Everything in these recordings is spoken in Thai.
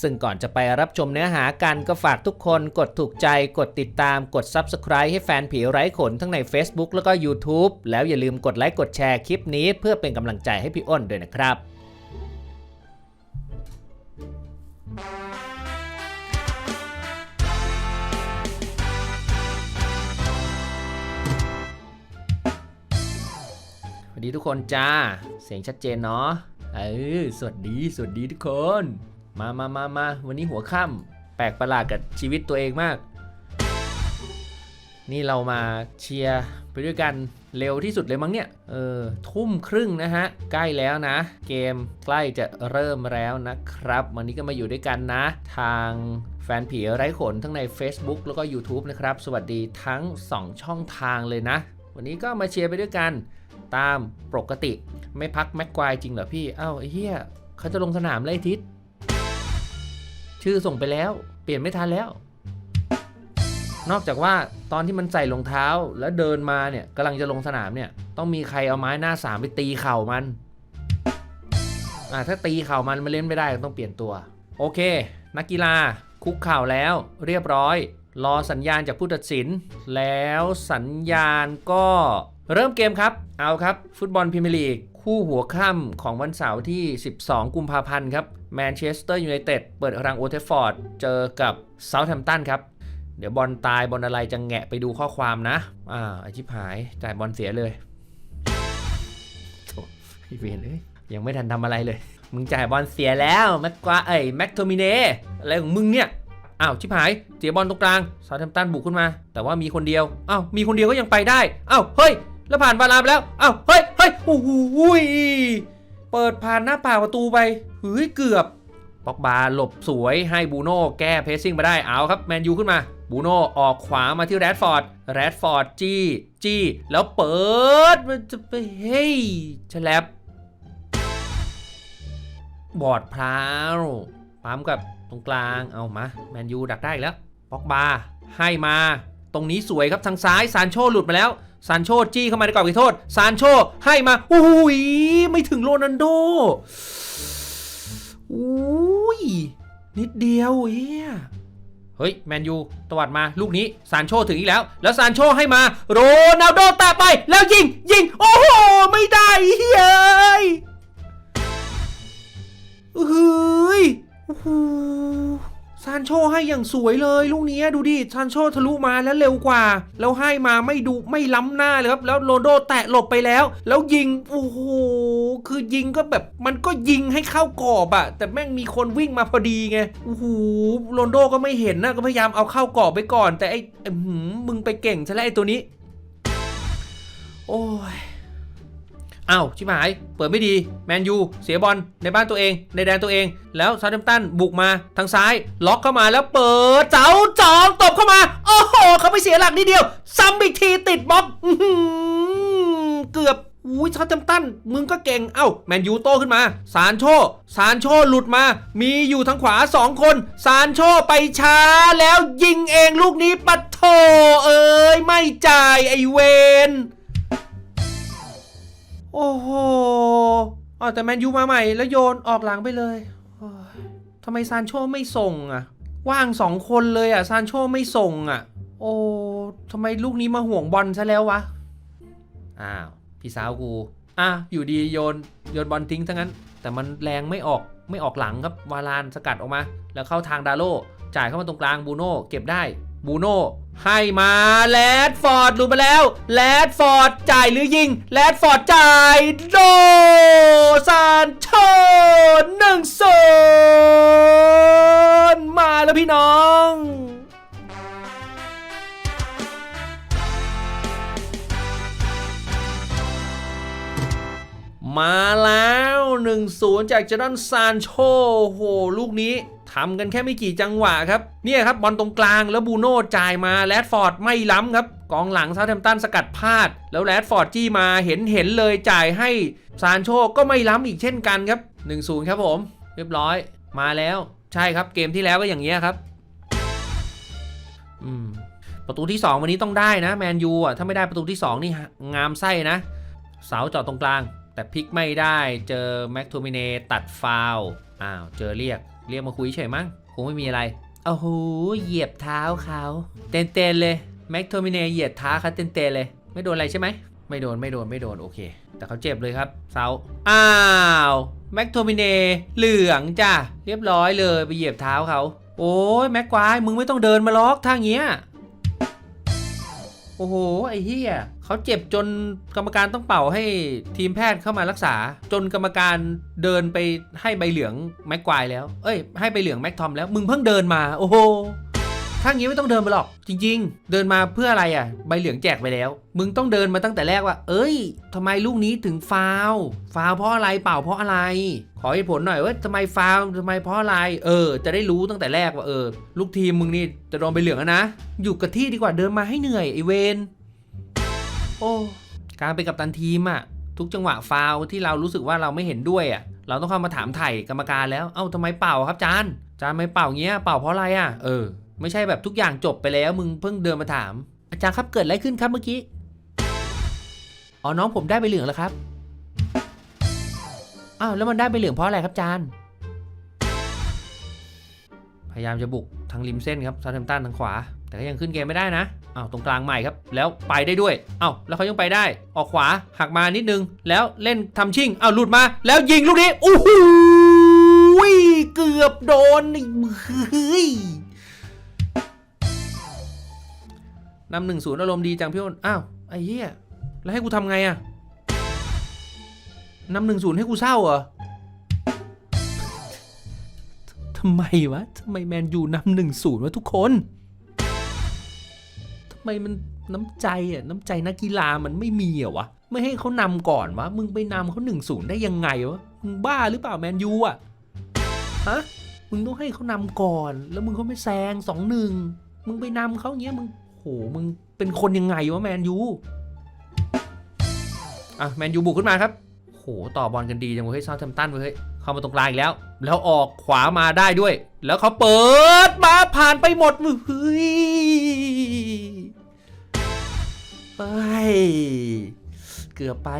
ซึ่งก่อนจะไปรับชมเนื้อหากันก็ฝากทุกคนกดถูกใจกดติดตามกด Subscribe ให้แฟนผีไร้ขนทั้งใน Facebook แล้วก็ YouTube แล้วอย่าลืมกดไลค์กดแชร์คลิปนี้ เพื่อเป็นกำลังใจให้พี่อ้นด้วยนะครับสวัสดีทุกคนจ้า เสียงชัดเจนเนาะ เออ สวัสดี สวัสดีทุกคน มามามามาวันนี้หัวค่ำแปลกประหลาดกับชีวิตตัวเองมาก นี่เรามาเชียร์ไปด้วยกันเร็วที่สุดเลยมั้งเนี่ย เออ ทุ่มครึ่งนะฮะ ใกล้แล้วนะ เกมใกล้จะเริ่มแล้วนะครับ วันนี้ก็มาอยู่ด้วยกันนะ ทางแฟนผีไร้ขนทั้งใน Facebook แล้วก็ YouTube นะครับ สวัสดีทั้ง 2 ช่องทางเลยนะ วันนี้ก็มาเชียร์ไปด้วยกันตามปกติ ไม่พักแม็กควายจริงเหรอพี่ เอ้าเหี้ยเขาจะลงสนามเลยทิศ ชื่อส่งไปแล้ว เปลี่ยนไม่ทันแล้ว นอกจากว่าตอนที่มันใส่รองเท้าแล้วเดินมาเนี่ยกำลังจะลงสนามเนี่ย ต้องมีใครเอาไม้หน้าสามไปตีเข่ามันอ่าถ้าตีเข่ามันมันเล่นไม่ได้ต้องเปลี่ยนตัว โอเค นักกีฬาคุกเข่าแล้วเรียบร้อย รอสัญญาณจากผู้ตัดสิน แล้วสัญญาณก็เริ่มเกมครับ เอาครับ ฟุตบอลพรีเมียร์ลีก คู่หัวค่ำของวันเสาร์ที่ 12 กุมภาพันธ์ครับแมนเชสเตอร์ยูไนเต็ดเปิดรังโอเทฟฟอร์ดเจอกับเซาท์แฮมป์ตันครับ เดี๋ยวบอลตายบอลอะไรจะแงะไปดูข้อความนะ อ่าไอชิบหายจ่ายบอลเสียเลยโถไอเวนเอ้ยยังไม่ทันทำอะไรเลย มึงจ่ายบอลเสียแล้วแม็กกวาเอ้ยแม็กโทมิเนอะไรของมึงเนี่ยอ้าวชิบหายเสียบอลตรงกลางซา u t แ a ม p ตันบุกขึ้นมา แต่ว่ามีคนเดียวอ้าวมีคนเดียวก็ยังไปได้อ้าวเฮ้ยแล้วผ่านบาลาไปแล้วอ้าวเฮ้ย ฮ้ยโอ้โหเปิดผ่านหน้าป่าประตูไปเฮ้ยเกือบปอกบาหลบสวยให้บูโน่แก้เพสซิ่งมาได้เอาครับแมนยูขึ้นมาบูโน่ออกขวามาที่แรดฟอร์ดแรดฟอร์ดจี้จี้แล้วเปิดมันจะไปเฮ้ยฉลับบอดพราวปั๊มกับตรงกลางเอามาแมนยูดักได้อีกแล้วป็อกบาให้มา ตรงนี้สวยครับทางซ้ายซานโชหลุดมาแล้ว ซานโชจี้เข้ามาในกรอบเขตโทษซานโชให้มาอุ้ยไม่ถึงโรนันโดอุ้ยนิดเดียวเฮียเฮ้ยแมนยูตวัดมาลูกนี้ซานโชถึงอีกแล้ว แล้วซานโชให้มา โรนัลโดแตะไปแล้วยิงยิง โอ้โห ไม่ได้เฮ้ยานโชให้อย่างสวยเลยลูกนี้ดูดิซานโชทะลุมาแล้วเร็วกว่า แล้วให้มาไม่ดูไม่ล้ำหน้าเลยครับ แล้วโรนโดแตะหลบไปแล้ว แล้วยิง โอ้โห คือยิงก็แบบมันก็ยิงให้เข้ากรอบอะแต่แม่งมีคนวิ่งมาพอดีไง โอ้โห โรนโดก็ไม่เห็นนะ ก็พยายามเอาเข้ากรอบไปก่อน แต่ไอ้มึงไปเก่งซะแล้วไอ้ตัวนี้ โอ้ย อ้าวชิบหาย เปิดไม่ดี แมนยูเสียบอลในบ้านตัวเอง ในแดนตัวเอง แล้วซาเทมตันบุกมาทางซ้าย ล็อกเข้ามาแล้วเปิดเจ้าจองตบเข้ามา โอ้โห เขาไปเสียหลักนิดเดียว ซ้ำอีกทีติดบล็อกเกือบอุ้ยซาเทมตัน มึงก็เก่ง เอ้า แมนยูโตขึ้นมา ซานโช ซานโชหลุดมา มีอยู่ทางขวา 2 คน ซานโชไปช้าแล้วยิงเองลูกนี้ปัดโถเอ้ย ไม่จ่ายไอเวน โอ้โหอ๋อแต่แมนยูมาใหม่แล้วโยนออกหลังไปเลยทำไมซานโชไม่ส่งอะ ว่างสองคนเลยอะซานโชไม่ส่งอะ โอ้ทำไมลูกนี้มาห่วงบอลซะแล้ววะ อ้าว พี่สาวกู อะ อยู่ดีโยนโยนบอลทิ้งทั้งนั้น แต่มันแรงไม่ออกไม่ออกหลังครับ วาลานสกัดออกมา แล้วเข้าทางดาโลจ่ายเข้ามาตรงกลางบูโน่เก็บได้ บูโน่ให้มาแรดฟอร์ดหลุดมาแล้วแรดฟอร์ดจ่ายหรือยิงแรดฟอร์ดจ่ายโดซานโชหนึ่งศูนย์มาแล้วพี่น้องมาแล้ว 1-0 จากเจดอนซานโชโห ลูกนี้ ทำกันแค่ไม่กี่จังหวะครับเนี่ยครับบอลตรงกลางแล้วบูโน่จ่ายมาแรดฟอร์ดไม่ล้ำครับกองหลังเซาท์แฮมตันสกัดพลาด แล้วแรดฟอร์ดจี้มาเห็นเห็นเลยจ่ายให้ซานโชก็ไม่ล้ำอีกเช่นกันครับ1-0ครับผม เรียบร้อยมาแล้วใช่ครับเกมที่แล้วก็อย่างเงี้ยครับอืมประตูที่ 2 วันนี้ต้องได้นะแมนยูอะถ้าไม่ได้ประตูที่ 2 นี่งามไส้นะ เสาจอดตรงกลาง แต่พลิกไม่ได้เจอแม็กโทมิเนตัดฟาวอ้าวเจอเรียก เรียกมาคุยเฉยมั้งคงไม่มีอะไรโอ้โหเหยียบเท้าเขาเต้นๆเลยแม็กโทมิเนเหยียบเท้าเขาเต้นๆเลย ไม่โดนอะไรใช่ไหมไม่โดนไม่โดนไม่โดนโอเค แต่เขาเจ็บเลยครับเซาอ้าวแม็กโทมิเนเหลืองจ้ะเรียบร้อยเลยไปเหยียบเท้าเขาโอ้ยแม็กควายมึงไม่ต้องเดินมาล็อกทางเงี้ย อ้โห ไอ้เหี้ยเขาเจ็บจนกรรมการต้องเป่าให้ทีมแพทย์เข้ามารักษา จนกรรมการเดินไปให้ใบเหลืองแม็กควายแล้ว เอ้ย ให้ใบเหลืองแม็กทอมแล้ว มึงเพิ่งเดินมา โอ้โห ถ้างี้ไม่ต้องเดินไปหรอก จริง ๆ เดินมาเพื่ออะไรอะ ใบเหลืองแจกไปแล้ว มึงต้องเดินมาตั้งแต่แรกว่า เอ้ยทำไมลูกนี้ถึงฟาวฟาวเพราะอะไรเปล่าเพราะอะไร ขอเหตุผลหน่อยว่าทำไมฟาวทำไมเพราะอะไร เออ จะได้รู้ตั้งแต่แรกว่าเออ ลูกทีมมึงนี่จะโดนใบเหลืองนะ อยู่กับที่ดีกว่าเดินมาให้เหนื่อยไอเวนโอ้การเป็นกัปตันทีมอะทุกจังหวะฟาวที่เรารู้สึกว่าเราไม่เห็นด้วยอะเราต้องเข้ามาถามไถ่กรรมการแล้ว เอ้าทำไมเป่าครับจานจานไม่เป่าเงี้ยเป่าเพราะอะไรอะ เออ ไม่ใช่แบบทุกอย่างจบไปแล้ว มึงเพิ่งเดินมาถาม อาจารย์ครับเกิดอะไรขึ้นครับเมื่อกี้ อ๋อน้องผมได้ใบเหลืองแล้วครับ อ้าวแล้วมันได้ใบเหลืองเพราะอะไรครับอาจานพยายามจะบุกทางริมเส้นครับซาเทมตันทางขวา แต่ก็ยังขึ้นเกมไม่ได้นะอ้าวตรงกลางใหม่ครับ แล้วไปได้ด้วยอ้าวแล้วเขายังไปได้ ออกขวาหักมานิดนึง แล้วเล่นทำชิ่งอ้าวหลุดมา แล้วยิงลูกนี้โอ้โหเกือบโดนเฮ้ย นำหนึ่งศูนย์อารมณ์ดีจังพี่อ้น อ้าว ไอ้เหี้ย แล้วให้กูทำไงอะนำหนึ่งศูนย์ให้กูเศร้าเหรอทำไมวะทำไมแมนยูนำหนึ่งศูนย์วะทุกคนทำไมมันน้ำใจอะน้ำใจนักกีฬามันไม่มีเหรอวะ ไม่ให้เขานำก่อนวะ มึงไปนำเขาหนึ่งศูนย์ได้ยังไงวะ มึงบ้าหรือเปล่าแมนยูอะฮะ มึงต้องให้เขานำก่อน แล้วมึงเขาไม่แซงสองหนึ่ง มึงไปนำเขาเงี้ย มึง โห มึงเป็นคนยังไงวะแมนยูอะแมนยูบุกขึ้นมาครับโหต่อบอลกันดีจังเว้ยเซาท์แฮมตันเว้ยเข้ามาตรงกลางอีกแล้ว แล้วออกขวามาได้ด้วย แล้วเขาเปิดมาผ่านไปหมดเฮ้ยเฮ้ยเกือบไป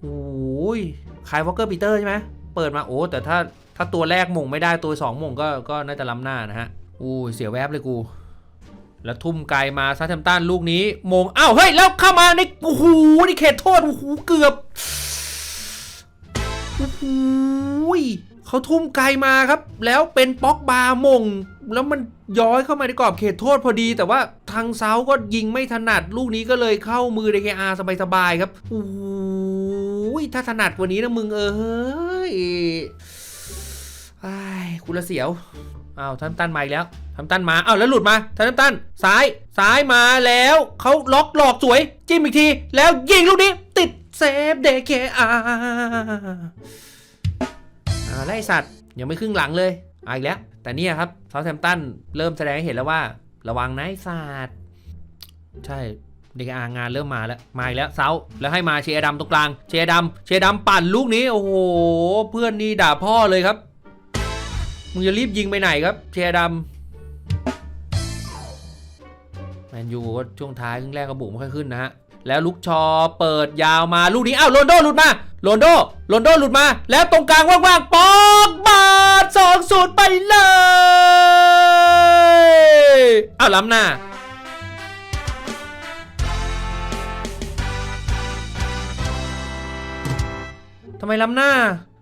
โอ้ยคายวอลเกอร์ปีเตอร์ใช่ไหมเปิดมาโอ้แต่ถ้าถ้าตัวแรกม่งไม่ได้ตัวสองม่งก็ก็น่าจะล้ำหน้านะฮะอู้ยเสียแวบเลยกู แล้วทุ่มไกลมาซาเทมตันลูกนี้มงอ้าวเฮ้ยแล้วเข้ามาในโอ้โหนี่เขตโทษโอ้โหเกือบโอ้โหยเขาทุ่มไกลมาครับ แล้วเป็นป๊อกบาร์มง แล้วมันย้อยเข้ามาในกรอบเขตโทษพอดี แต่ว่าทางเซาก็ยิงไม่ถนัดลูกนี้ก็เลยเข้ามือเดคอาสบายๆครับโอ้ยถ้าถนัดกว่านี้นะมึงเอ้ยไอ้ายกูละเสียว อ้าวทันตันมาอีกแล้วทันตันมาอ้าวแล้วหลุดมาทันตันซ้ายซ้ายมาแล้วเขาล็อกหลอกสวย จิ้มอีกที แล้วยิงลูกนี้ ติดเซฟเดเคอาอ่าแล้วไอสัตว์ยังไม่ครึ่งหลังเลยอีกแล้ว แต่เนี่ยครับเซาแ h มตันเริ่มแสดงให้เห็นแล้วว่า ระวังนะไอสัตว์ใช่เดกอางานเริ่มมาแล้ว มาอีกแล้วเซาแล้วให้มาเชียร์ดำตรงกลาง เชียร์ดำเชียร์ดำปั่นลูกนี้ โอ้โห เพื่อนนี่ด่าพ่อเลยครับ มึงจะรีบยิงไปไหนครับเชียร์ดำแมนยูก็ช่วงท้ายครึ่งแรกก็บุกไม่ค่อยขึ้นนะฮะ แล้วลุกชอเปิดยาวมาลูกนี้อ้าวโรนโดหลุดมาโรนโดโรนโดหลุดมา แล้วตรงกลางว่างๆปอกบาดสองศูนย์ไปเลยอ้าวล้ำหน้าทำไมล้ำหน้า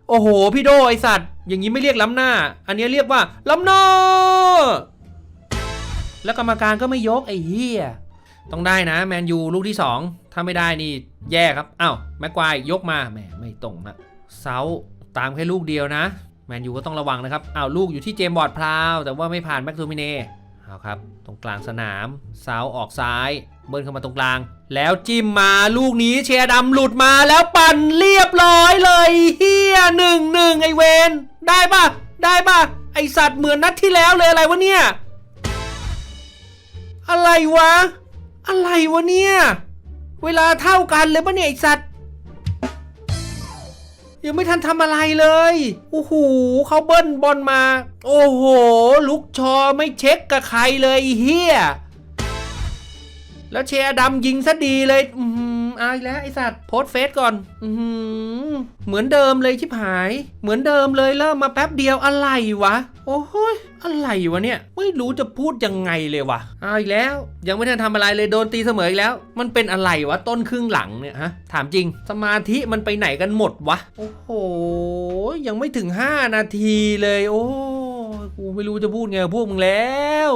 โอ้โห พี่โดไอสัตว์ อย่างนี้ไม่เรียกล้ำหน้า อันนี้เรียกว่าล้ำหน้า แล้วกรรมการก็ไม่ยกไอ้เหี้ย ต้องได้นะ แมนยูลูกที่ 2 ถ้าไม่ได้นี่แย่ครับ อ้าวแม็กควายยกมา แหมไม่ตรงนะเซาตามแค่ลูกเดียวนะ แมนยูก็ต้องระวังนะครับ อ้าวลูกอยู่ที่เจมบอร์ดพราว แต่ว่าไม่ผ่านแม็กโทมิเน่ เอาครับ ตรงกลางสนามเซาออกซ้าย เบิร์นเข้ามาตรงกลาง แล้วจิ้มมาลูกนี้เชียร์ดำหลุดมาแล้วปั่นเรียบร้อยเลยเฮียหนึ่งหนึ่งไอเวนได้ปะได้ปะไอสัตว์เหมือนนัดที่แล้วเลยอะไรวะเนี่ย อะไรวะ อะไรวะเนี่ย เวลาเท่ากันเลยปะเนี่ยไอสัตว์ ยังไม่ทันทำอะไรเลย โอ้โหเขาเบิ้ลบอลมา โอ้โห ลุกชอไม่เช็คกับใครเลยเฮียแล้วเชียร์ดำยิงซะดีเลย อื อาอีกแล้วไอสัตว์โพสเฟซก่อนอืเหมือนเดิมเลยชิบหาย เหมือนเดิมเลยเริ่มมาแป๊บเดียวอะไรวะ โอ้โหยอะไรวะเนี่ย ไม่รู้จะพูดยังไงเลยวะเอาอีกแล้ว ยังไม่ทันทำอะไรเลยโดนตีเสมออีกแล้ว มันเป็นอะไรวะต้นครึ่งหลังเนี่ยฮะถามจริง สมาธิมันไปไหนกันหมดวะ โอ้โห ยังไม่ถึง 5 นาทีเลย โอ้กูไม่รู้จะพูดไงพวกมึงแล้ว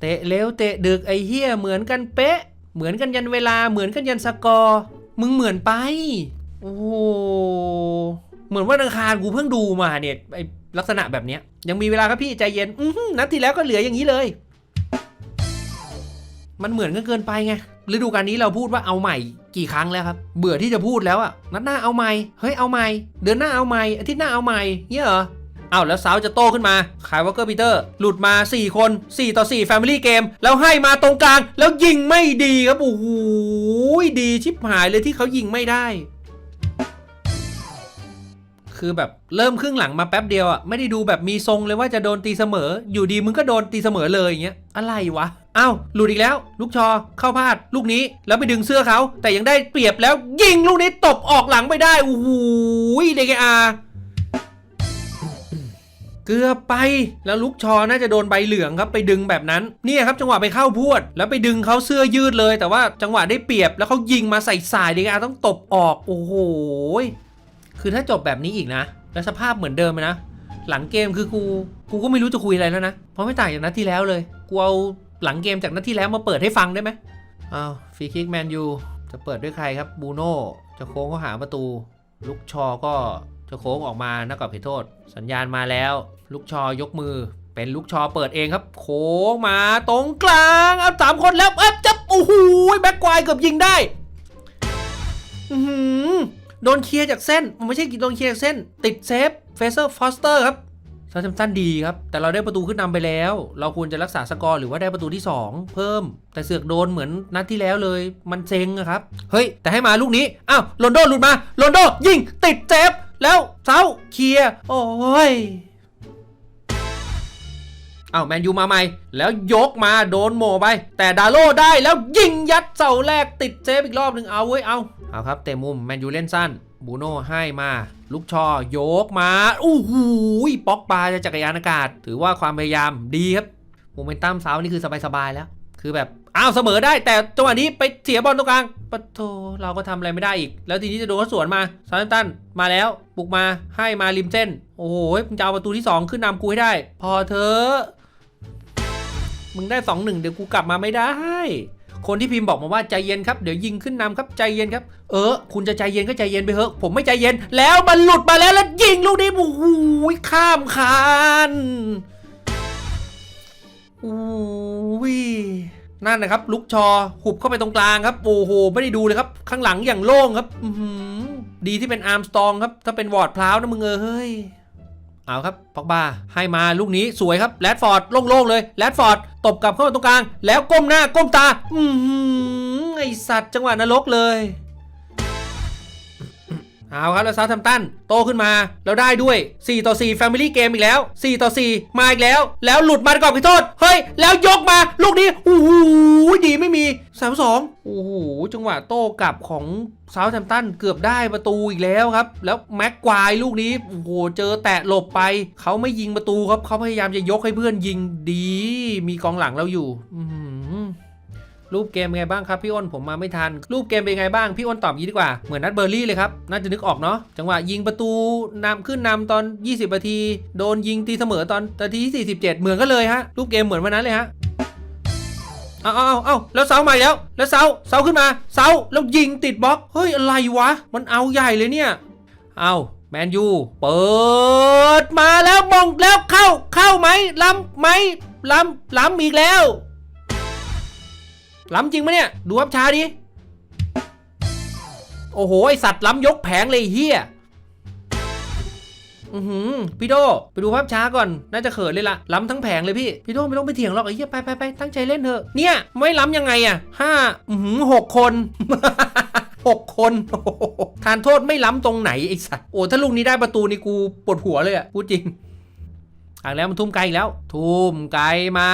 เตะเร็วเตะดึกไอ้เฮี้ยเหมือนกันเป๊ะ เหมือนกันยันเวลาเหมือนกันยันสกอร์มึงเหมือนไป โอ้เหมือนว่าอังคารกูเพิ่งดูมาเนี่ยไอลักษณะแบบเนี้ยยังมีเวลาครับพี่ใจเย็นอืนัดที่แล้วก็เหลืออย่างนี้เลย มันเหมือนกันเกินไปไงฤดูกาลนี้เราพูดว่าเอาใหม่กี่ครั้งแล้วครับ เบื่อที่จะพูดแล้วอะนัดหน้าเอาใหม่เฮ้ยเอาใหม่เดือนหน้าเอาใหม่อาทิตย์หน้าเอาใหม่เงี้ยเหรอ อ้าวแล้วเซาจะโตขึ้นมาคายวอลเกอร์ปีเตอร์ หลุดมา 4 คน 4 ต่อ 4 Family Game แล้วให้มาตรงกลาง แล้วยิงไม่ดีครับ โอ้โห ดีชิบหายเลยที่เขายิงไม่ได้ คือแบบเริ่มครึ่งหลังมาแป๊บเดียวอะ ไม่ได้ดูแบบมีทรงเลยว่าจะโดนตีเสมอ อยู่ดีมึงก็โดนตีเสมอเลยอย่างเงี้ย อะไรวะอ้าวหลุดอีกแล้ว ลูกชอเข้าพลาด ลูกนี้แล้วไปดึงเสื้อเขา แต่ยังได้เปรียบแล้วยิงลูกนี้ตบออกหลังไปได้โอ้โหเดกอา เกือบไป แล้วลูกชอน่าจะโดนใบเหลืองครับไปดึงแบบนั้นเนี่ยครับจังหวะไปเข้าพวด แล้วไปดึงเขาเสื้อยืดเลย แต่ว่าจังหวะได้เปรียบแล้วเขายิงมาใส่สายเดกาต้องตบออกโอ้โหคือถ้าจบแบบนี้อีกนะ แล้วสภาพเหมือนเดิมนะหลังเกมคือกูกูก็ไม่รู้จะคุยอะไรแล้วนะเพราะไม่ต่างจากนัดที่แล้วเลยกูเอาหลังเกมจากนัดที่แล้วมาเปิดให้ฟังได้ไหมอ้าวฟรีคิกแมนยูจะเปิดด้วยใครครับบูโน่จะโค้งเข้าหาประตูลูกชอก็ จะโค้งออกมานักกับเพโทษ สัญญาณมาแล้ว ลูกชอยกมือ เป็นลูกชอเปิดเองครับ โค้งมาตรงกลางเอาสามคนแล้วเอ๊บจับโอ้โหแบ็กควายเกือบยิงได้โดนเคลียร์จากเส้น มันไม่ใช่โดนเคลียร์จากเส้น ติดเซฟเฟเซอร์ฟอสเตอร์ครับซาทัมตันดีครับ แต่เราได้ประตูขึ้นนำไปแล้ว เราควรจะรักษาสกอร์หรือว่าได้ประตูที่ 2 เพิ่ม แต่เสือกโดนเหมือนนัดที่แล้วเลย มันเซ็งครับ เฮ้ย แต่ให้มาลูกนี้ อ้าวโรนโดหลุดมาโรนโดยิงติดเซฟ แล้วเซาเคลียร์โอ้ยเอาแมนยูมาใหม่ แล้วยกมาโดนโมไป แต่ดาโลได้แล้วยิงยัดเสาแรกติดเซฟอีกรอบหนึ่งเอาเว้ยเอาเอาครับเตะมุมแมนยูเล่นสั้นบูโน่ให้มา ลูกชอโยกมาอู้หูยป๊อกปลาจะจักรยานอากาศ ถือว่าความพยายามดีครับโมเมนตัมเซานี่คือสบายๆแล้ว คือแบบ อ้าวเสมอได้แต่จังหวะนี้ไปเสียบอลตรงกลางปะโถเราก็ทำอะไรไม่ได้อีก แล้วทีนี้จะโดนเขาสวนมาซาร์ตันมาแล้วบุกมาให้มาริมเส้น โอ้โหมึงจะเอาประตูที่สองขึ้นนำกูให้ได้ พอเถอะมึงได้สองหนึ่งเดี๋ยวกูกลับมาไม่ได้ คนที่พิมพ์บอกมาว่าใจเย็นครับเดี๋ยวยิงขึ้นนำครับใจเย็นครับ เออ คุณจะใจเย็นก็ใจเย็นไปเถอะผมไม่ใจเย็น แล้วมันหลุดมาแล้วแล้วยิงลูกนี้โอ้โหข้ามคานโอ้ย นั่นนะครับ ลุกชอหุบเข้าไปตรงกลางครับ โอ้โห ไม่ได้ดูเลยครับ ข้างหลังอย่างโล่งครับดีที่เป็นอาร์มสตองครับ ถ้าเป็นวอร์ดพลาวนะมึงเออเฮ้ย เอาครับปอกบาให้มาลูกนี้สวยครับแรดฟอร์ดโล่งๆเลยแรดฟอร์ดตบกลับเข้ามาตรงกลาง แล้วก้มหน้าก้มตา อืมไอสัตว์จังหวะนรกเลย เอาครับแล้วซาทัมตันโตขึ้นมาแล้วได้ด้วย 4 ต่อ 4 Family Game อีกแล้ว 4 ต่อ 4 มาอีกแล้ว แล้วหลุดมากรอบขอโทษ เฮ้ย แล้วยกมาลูกนี้โอ้โหดีไม่มี3 2โอ้โหจังหวะโต้กลับของซาวทัมตันเกือบได้ประตูอีกแล้วครับ แล้วแม็กควายลูกนี้โอ้โหเจอแตะหลบไป เขาไม่ยิงประตูครับเขาพยายามจะยกให้เพื่อนยิงดี มีกองหลังเราอยู่อื รูปเกมเป็นไงบ้างครับพี่อ้นผมมาไม่ทัน รูปเกมเป็นไงบ้างพี่อ้นตอบยี้ดีกว่าเหมือนนัดเบอร์รี่เลยครับน่าจะนึกออกเนาะจังหวะยิงประตูนำขึ้นนำตอน 20นาที โดนยิงตีเสมอตอนนาทีที่47 เหมือนกันเลยฮะรูปเกมเหมือนวันนั้นเลยฮะเอาเอาเอาเอาแล้วเสาใหม่แล้ว แล้วเสาเสาขึ้นมาเสาแล้วยิงติดบล็อกเฮ้ยอะไรวะ มันเอาใหญ่เลยเนี่ย เอาแมนยูเปิดมาแล้วมงแล้วเข้าเข้าไหมล้ำไหมล้ำล้ำอีกแล้ว ล้ำจริงไหมเนี่ย ดูภาพช้าดิ โอ้โห ไอสัตว์ล้ำยกแผงเลยเฮียอือหือพี่โดไปดูภาพช้าก่อน น่าจะเขินเลยล่ะล้ำทั้งแผงเลยพี่ พี่โดไม่ต้องไปเถียงหรอกไอ้เหี้ยไปไปไปตั้งใจเล่นเถอะ เนี่ย ไม่ล้ำยังไงอะห้าอือหือหกคนหกคนโอ้ทานโทษไม่ล้ำตรงไหนไอ้สัตว์โอ้ถ้าลูกนี้ได้ประตูนี่กูปวดหัวเลยอะ พูดจริง อะแล้วมันทุ่มไกลอีกแล้ว ทุ่มไกลมา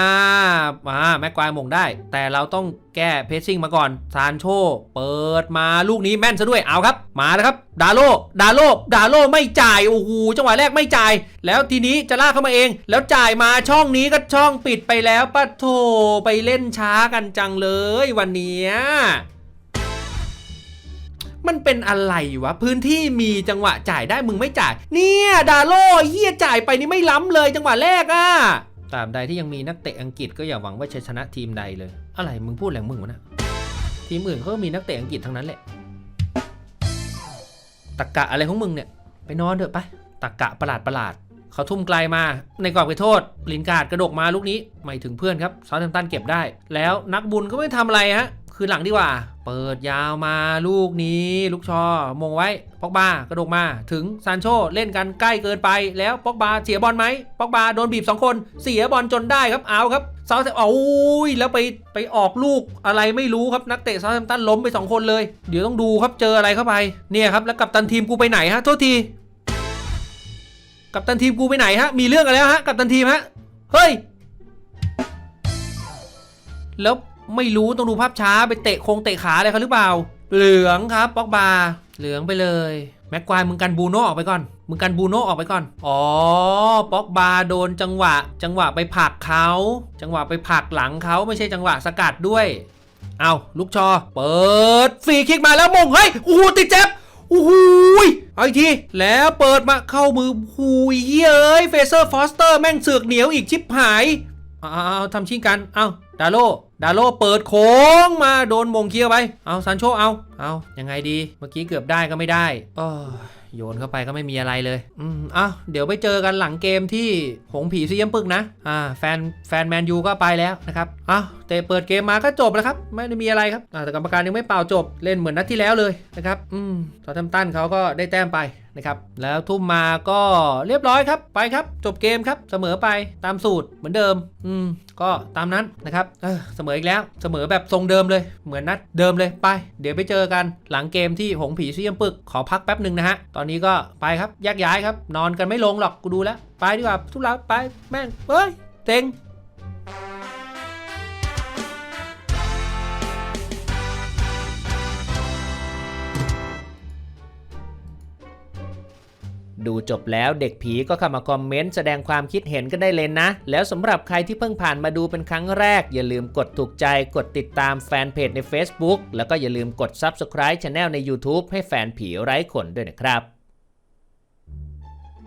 มาแม็กควายมงได้ แต่เราต้องแก้เพซซิ่งมาก่อนซานโช เปิดมาลูกนี้แม่นซะด้วยเอาครับ มาแล้วครับ ดาโลดาโลดาโลไม่จ่ายโอ้โหจังหวะแรกไม่จ่าย แล้วทีนี้จะลากเข้ามาเอง แล้วจ่ายมาช่องนี้ก็ช่องปิดไปแล้วปะโถไปเล่นช้ากันจังเลยวันเนี้ย มันเป็นอะไรวะ พื้นที่มีจังหวะจ่ายได้มึงไม่จ่าย เนี่ยดาโลเฮียจ่ายไปนี่ไม่ล้ำเลยจังหวะแรกอะตาบใดที่ยังมีนักเตะอังกฤษก็อย่าหวังว่าจะชนะทีมใดเลย อะไรมึงพูดแหลงมึงวะนะทีมอื่นเขาก็มีนักเตะอังกฤษทั้งนั้นแหละตะกะอะไรของมึงเนี่ยไปนอนเถอะไปตะกะประหลาดประหลาดเขาทุ่มไกลมาในกรอบไปโทษ ลินการ์ดกระดกมาลูกนี้ไม่ถึงเพื่อนครับซาร์แทมตันเก็บได้ แล้วนักบุญก็ไม่ทำอะไรฮะ คือหลังดีกว่า เปิดยาวมาลูกนี้ ลูกชอ มงไว้ปอกบากระดกมา ถึงซานโชเล่นกันใกล้เกินไปแล้วปอกบาเสียบอลไหมปอกบาโดนบีบ 2 คน เสียบอลจนได้ครับเอาครับเซาท์โอ้ยแล้วไปไปออกลูกอะไรไม่รู้ครับนักเตะเซาท์แฮมป์ตันล้มไป 2 คนเลย เดี๋ยวต้องดูครับเจออะไรเข้าไปเนี่ยครับแล้วกับตันทีมกูไปไหนฮะโทษที กับตันทีมกูไปไหนฮะมีเรื่องกันแล้วฮะกับตันทีมฮะเฮ้ยแล้ว ไม่รู้ต้องดูภาพช้าไปเตะโครงเตะขาอะไรเขาหรือเปล่า เหลืองครับป็อกบาเหลืองไปเลยแม็กควายมึงกันบูโน่ออกไปก่อน มึงกันบูโน่ออกไปก่อน อ๋อป็อกบาโดนจังหวะ จังหวะไปผักเขา จังหวะไปผักหลังเขาไม่ใช่จังหวะสกัดด้วย เอาลูกชอ เปิดฟรีคิกมาแล้วมงเฮ้ยโอ้โหติดเจ็บโอ้โหยเอาอีกที แล้วเปิดมาเข้ามือหูยเอ้ยเฟเซอร์ฟอสเตอร์แม่งเสือกเหนียวอีกชิบหาย เอาเอาทำชิงกัน เอาดาโล ดาโลเปิดโค้งมาโดนมงเคียวไป เอาซันโชเอา เอายังไงดี เมื่อกี้เกือบได้ก็ไม่ได้โอ้โยนเข้าไปก็ไม่มีอะไรเลย อืมเอาเดี๋ยวไปเจอกันหลังเกมที่หงผีซีเยี่ยมปึกนะ อ่า แฟน แฟนแมนยูก็ไปแล้วนะครับเอาแต่เปิดเกมมาก็จบแล้วครับ ไม่ได้มีอะไรครับอ่าแต่กรรมการยังไม่เป่าจบ เล่นเหมือนนัดที่แล้วเลยนะครับ อืมซอทัมตันเขาก็ได้แต้มไปนะครับ แล้วทุ่มมาก็เรียบร้อยครับ ไปครับ จบเกมครับ เสมอไปตามสูตรเหมือนเดิม อืม ก็ตามนั้นนะครับ เออ เสมออีกแล้ว เสมอแบบทรงเดิมเลย เหมือนนัดเดิมเลย ไป เดี๋ยวไปเจอกันหลังเกมที่หงผีซีเยมปึก ขอพักแป๊บหนึ่งนะฮะตอนนี้ก็ไปครับแยกย้ายครับ นอนกันไม่ลงหรอกกูดูแล้ว ไปดีกว่าทุกเราไปแม่งเฮ้ยเต็ง ดูจบแล้วเด็กผีก็เข้ามาคอมเมนต์แสดงความคิดเห็นกันได้เลยนะ แล้วสำหรับใครที่เพิ่งผ่านมาดูเป็นครั้งแรก อย่าลืมกดถูกใจกดติดตามแฟนเพจใน Facebook แล้วก็อย่าลืมกด Subscribe Channel ใน YouTube ให้แฟนผีไร้ขนด้วยนะครับ